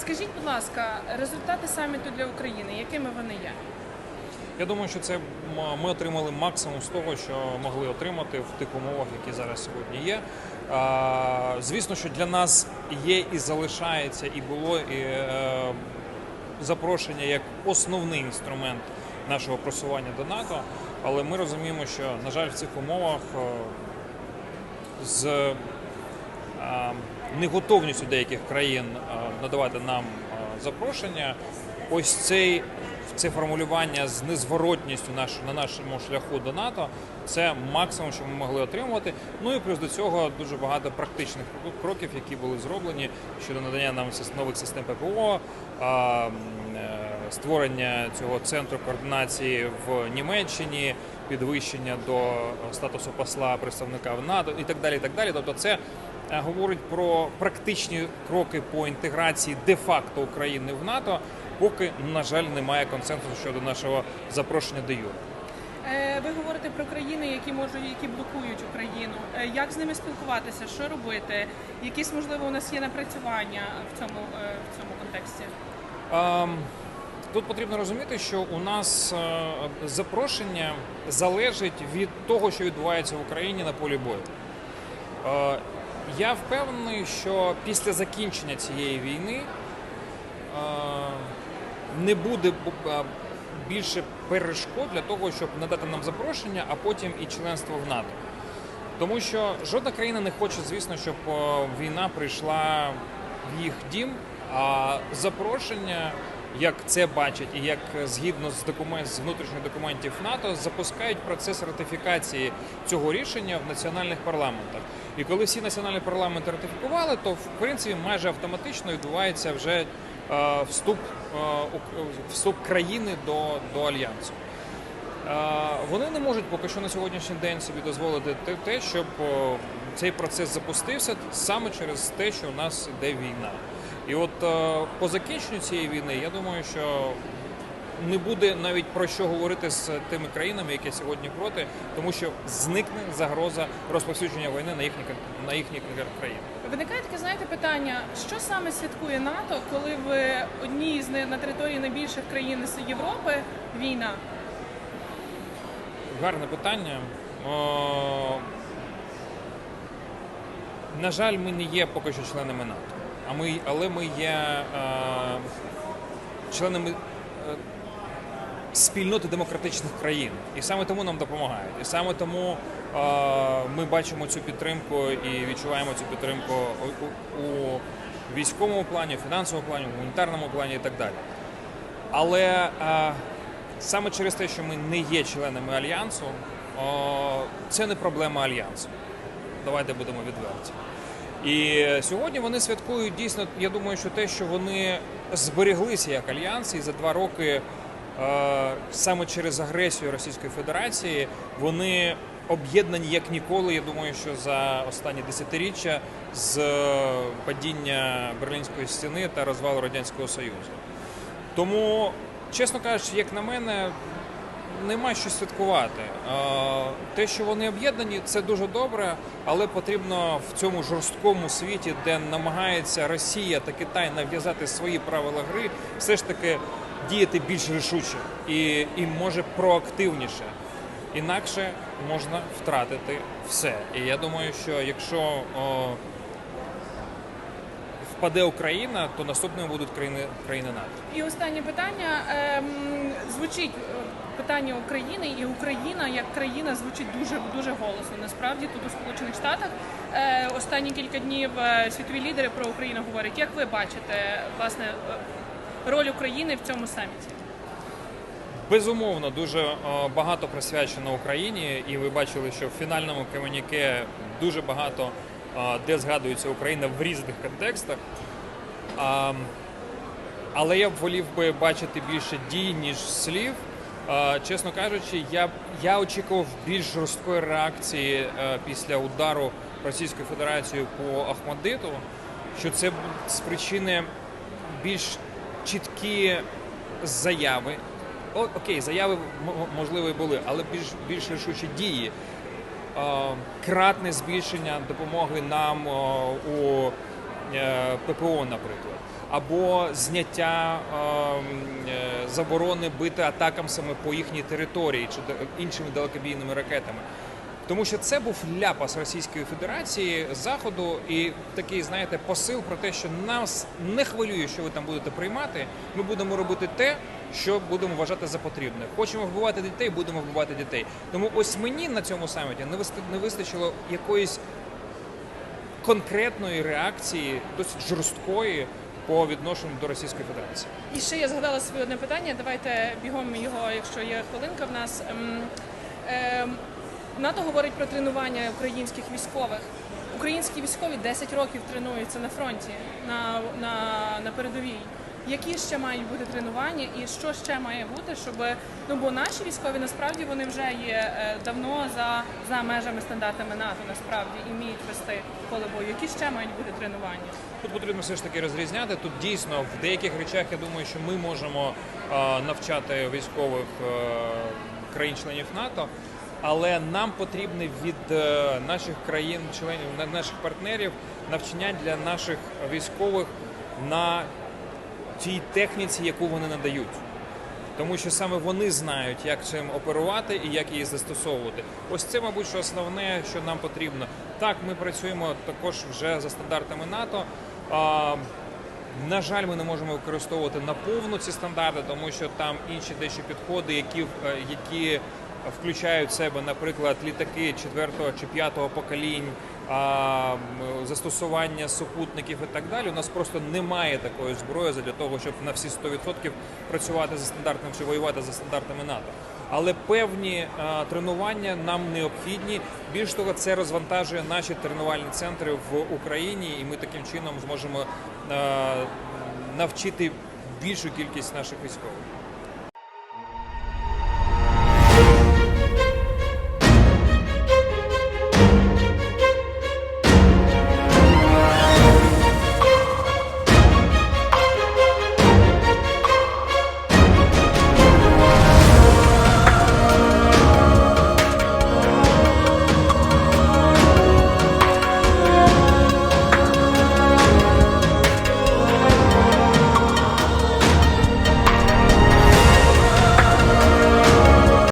Скажіть, будь ласка, результати саміту для України, якими вони є? Я думаю, що це ми отримали максимум з того, що могли отримати в тих умовах, які зараз сьогодні є. Звісно, що для нас є і залишається, і було і е, запрошення як основний інструмент нашого просування до НАТО. Але ми розуміємо, що на жаль, в цих умовах е, з неготовністю деяких країн е, надавати нам е, запрошення, ось цей це формулювання з незворотністю наш, на нашому шляху до НАТО це максимум, що ми могли отримувати. Ну і плюс до цього дуже багато практичних кроків, які були зроблені щодо надання нам нових систем ППО, е, створення цього центру координації в Німеччині, підвищення до статусу посла представника в НАТО і так далі. І так далі. Тобто, це говорить про практичні кроки по інтеграції де-факто України в НАТО, поки, на жаль, немає консенсусу щодо нашого запрошення до Юр. Е, Ви говорите про країни, які можуть, які блокують Україну. Е, Як з ними спілкуватися? Що робити? Якісь можливо у нас є напрацювання в цьому е, в цьому контексті? Ем, Тут потрібно розуміти, що у нас е, запрошення залежить від того, що відбувається в Україні на полі бою. Я впевнений, що після закінчення цієї війни е, не буде е, більше перешкод для того, щоб надати нам запрошення, а потім і членство в НАТО. Тому що жодна країна не хоче, звісно, щоб е, війна прийшла в їх дім, а запрошення, як це бачать, і як е, згідно з документ з внутрішніх документів НАТО, запускають процес ратифікації цього рішення в національних парламентах. І коли всі національні парламенти ратифікували, то в принципі майже автоматично відбувається вже е, вступ, е, вступ країни до, до альянсу. Вони не можуть поки що на сьогоднішній день собі дозволити те- щоб цей процес запустився саме через те, що у нас йде війна. І от е, по закінченню цієї війни, я думаю, що не буде навіть про що говорити з тими країнами, які сьогодні проти, тому що зникне загроза розповсюдження війни на їхні на їхні країни. Виникає таке, знаєте, питання, що саме святкує НАТО, коли в одній з не- на території найбільших країн Європи війна? Гарне питання. О, на жаль, ми не є поки що членами НАТО. А ми, але ми є е, членами е, спільноти демократичних країн. І саме тому нам допомагають. І саме тому е, ми бачимо цю підтримку і відчуваємо цю підтримку у, військовому плані, фінансовому плані, гуманітарному плані і так далі. Але саме через те, що ми не є членами альянсу, це не проблема альянсу. Давайте будемо відверті. І сьогодні вони святкують дійсно, я думаю, що те, що вони збереглися як альянс, і за два роки е, саме через агресію Російської Федерації вони об'єднані як ніколи. Я думаю, що за останні десятиріччя з е, падіння Берлінської стіни та розвалу Радянського Союзу. Тому, чесно кажучи, як на мене, нема що святкувати. Те, що вони об'єднані, це дуже добре, але потрібно в цьому жорсткому світі, де намагається Росія та Китай нав'язати свої правила гри, все ж таки діяти більш рішуче і, і може проактивніше. Інакше можна втратити все. І я думаю, що якщо о, впаде Україна, то наступними будуть країни, країни НАТО. І останнє питання ем, звучить е, питання України, і Україна як країна звучить дуже дуже голосно. Насправді тут у Сполучених Штатах е, останні кілька днів е, світові лідери про Україну говорять. Як ви бачите власне е, роль України в цьому саміті? Безумовно, дуже багато присвячено Україні, і ви бачили, що в фінальному комуніке дуже багато де згадується Україна в різних контекстах. Але я б волів би бачити більше дій, ніж слів. Чесно кажучи, я, я очікував більш жорсткої реакції е, після удару Російської Федерації по Ахмадиту, що це спричини більш чіткі заяви. О, окей, заяви можливо і були, але більш більш рішучі дії. Е, Кратне збільшення допомоги нам е, у е, ППО, наприклад. або зняття заборони бити атакам саме по їхній території чи іншими далекобійними ракетами. Тому що це був ляпас Російської Федерації заходу і такий, знаєте, посил про те, що нас не хвилює, що ви там будете приймати. Ми будемо робити те, що будемо вважати за потрібне. Хочемо вбивати дітей, будемо вбивати дітей. Тому ось мені на цьому саміті не вистачило якоїсь конкретної реакції, досить жорсткої по відношенню до Російської Федерації. І ще я згадала своє одне питання. Давайте бігом його, якщо є хвилинка в нас. Ем, ем, НАТО говорить про тренування українських військових. Українські військові 10 років тренуються на фронті, на, на, на передовій. Які ще мають бути тренування і що ще має бути, щоб ну бо наші військові насправді вони вже є е, давно за, за межами стандартами НАТО, насправді і вміють вести поле бою. Які ще мають бути тренування? Тут потрібно все ж таки розрізняти. Тут дійсно в деяких речах я думаю, що ми можемо е, навчати військових е, країн-членів НАТО, але нам потрібне від е, наших країн, членів наших партнерів, навчання для наших військових на тій техніці, яку вони надають. Тому що саме вони знають, як цим оперувати і як її застосовувати. Ось це, мабуть, що основне, що нам потрібно. Так, ми працюємо також вже за стандартами НАТО. На жаль, ми не можемо використовувати наповну ці стандарти, тому що там інші дещо підходи, які, е, які включають в себе, наприклад, літаки 4 чи 5 поколінь, а, застосування супутників і так далі. У нас просто немає такої зброї для того, щоб на всі 100% працювати за стандартами чи воювати за стандартами НАТО. Але певні е, тренування нам необхідні. Більш того, це розвантажує наші тренувальні центри в Україні, і ми таким чином зможемо е, навчити більшу кількість наших військових.